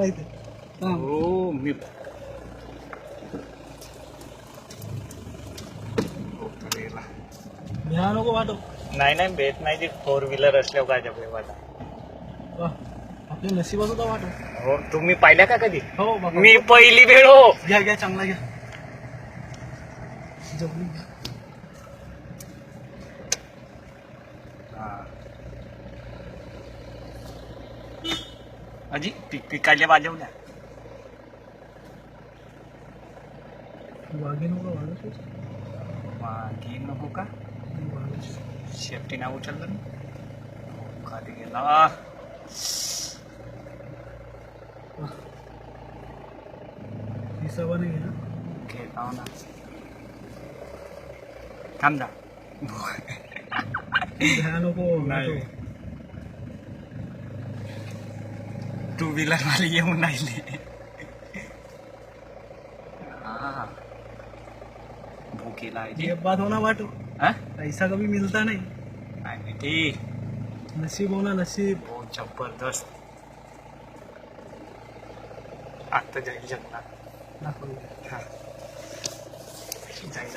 हा. मी नको वाटो. नाही नाही भेट नाही ती फोर व्हीलर असल्यावर काय जपले माझा वा आपल्या नशिबात होता वाटो? हो तुम्ही पाहिल्या का कधी? हो मी पहिली वेळ हो. घ्या घ्या चांगला घ्या. जमली अजी पिक पिकाल्या वाजवल्या वाघे नको वाघ मागे नको का? उचललं ना? हो, खाली गेला. हिसाबाने घ्या घे पाहू ना. थांब जा. नको नाही. टू व्हीलर वाले येऊन राहिले हा भूकेला आहे ये बात होना वाटो हा? पैसा कभी मिलता नहीं। नाही नसीब होना नसीब। बहुत ज़बरदस्त। आता जाईल जगणार दाखव हा। जाईल